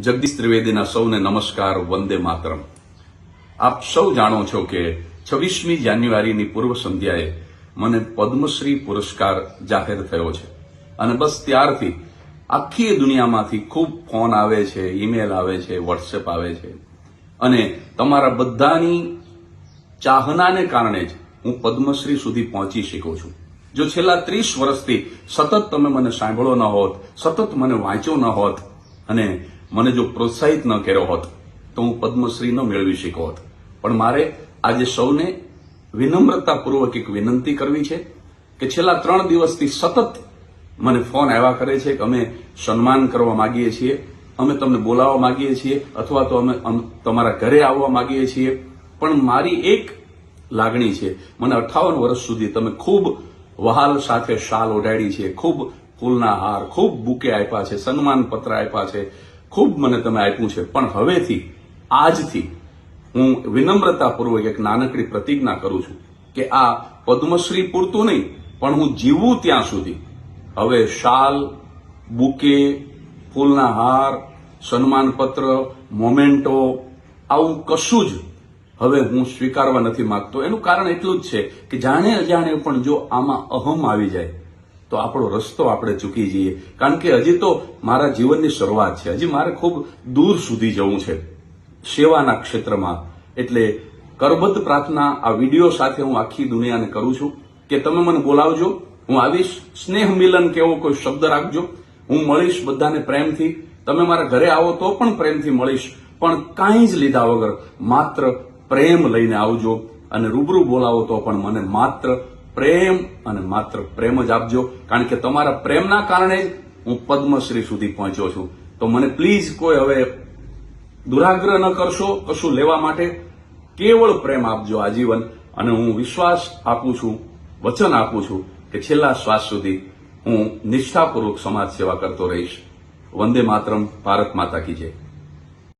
જગદીશ ત્રિવેદીના સૌને નમસ્કાર, વંદે માતરમ. આપ સૌ જાણો છો કે છવ્વીસમી જાન્યુઆરીની પૂર્વ સંધ્યાએ મને પદ્મશ્રી પુરસ્કાર જાહેર થયો છે. અને બસ ત્યારથી આખી દુનિયામાંથી ખૂબ ફોન આવે છે, ઈમેલ આવે છે, વોટ્સએપ આવે છે. અને તમારા બધાની ચાહનાને કારણે જ હું પદ્મશ્રી સુધી પહોંચી શકું છું. જો છેલ્લા ત્રીસ વર્ષથી સતત તમે મને સાંભળો ન હોત, સતત મને વાંચ્યો ન હોત, અને મને જો પ્રોત્સાહિત ન કર્યો હોત, તો હું પદ્મશ્રી ન મેળવી શક્યો હોત. પણ મારે આજે સૌને વિનમ્રતાપૂર્વક એક વિનંતી કરવી છે કે છેલ્લા ત્રણ દિવસથી સતત મને ફોન આવ્યા કરે છે કે અમે સન્માન કરવા માંગીએ છીએ, અમે તમને બોલાવવા માંગીએ છીએ, અથવા તો અમે તમારા ઘરે આવવા માંગીએ છીએ. પણ મારી એક લાગણી છે, મને અઠાવન વર્ષ સુધી તમે ખૂબ વહાલ સાથે શાલ ઓઢાડી છે, ખૂબ ફૂલના હાર, ખૂબ બુકે આપ્યા છે સન્માન પત્ર આપ્યા છે. ખૂબ મને તમે આપ્યું છે. પણ હવેથી, આજથી હું વિનમ્રતાપૂર્વક એક નાનકડી પ્રતિજ્ઞા કરું છું કે આ પદ્મશ્રી પૂરતું નહીં, પણ હું જીવું ત્યાં સુધી. હવે શાલ, બુકે, ફૂલના હાર, સન્માનપત્ર, મોમેન્ટો, આવું કશું જ હવે હું સ્વીકારવા નથી માંગતો. એનું કારણ એટલું જ છે કે જાણે અજાણે પણ જો આમાં અહમ આવી જાય તો આપણો રસ્તો આપણે ચૂકી જઈએ. કારણ કે હજી તો મારા જીવનની શરૂઆત છે. હજી મારે ખૂબ દૂર સુધી જવું છે સેવાના ક્ષેત્રમાં. એટલે કરબદ્ધ પ્રાર્થના આ વીડિયો સાથે હું આખી દુનિયાને કરું છું કે તમે મને બોલાવજો. હું આવીશ. સ્નેહ મિલન કેવો કોઈ શબ્દ રાખજો. હું મળીશ બધાને પ્રેમથી. તમે મારા ઘરે આવો તો પણ પ્રેમથી મળીશ. પણ કાંઈ જ લીધા વગર માત્ર પ્રેમ લઈને આવજો અને રૂબરૂ બોલાવો તો પણ મને માત્ર પ્રેમ અને માત્ર પ્રેમ જ આપજો. કારણ કે તમારા પ્રેમના કારણે જ હું પદ્મશ્રી સુધી પહોંચ્યો છું. તો મને પ્લીઝ કોઈ હવે દુરાગ્રહ ન કરશો, કશું લેવા માટે. કેવળ પ્રેમ આપજો આજીવન. અને હું વિશ્વાસ આપું છું, વચન આપું છું કે છેલ્લા શ્વાસ સુધી હું નિષ્ઠાપૂર્વક સમાજ સેવા કરતો રહીશ. વંદે માતરમ, ભારત માતા કી જય.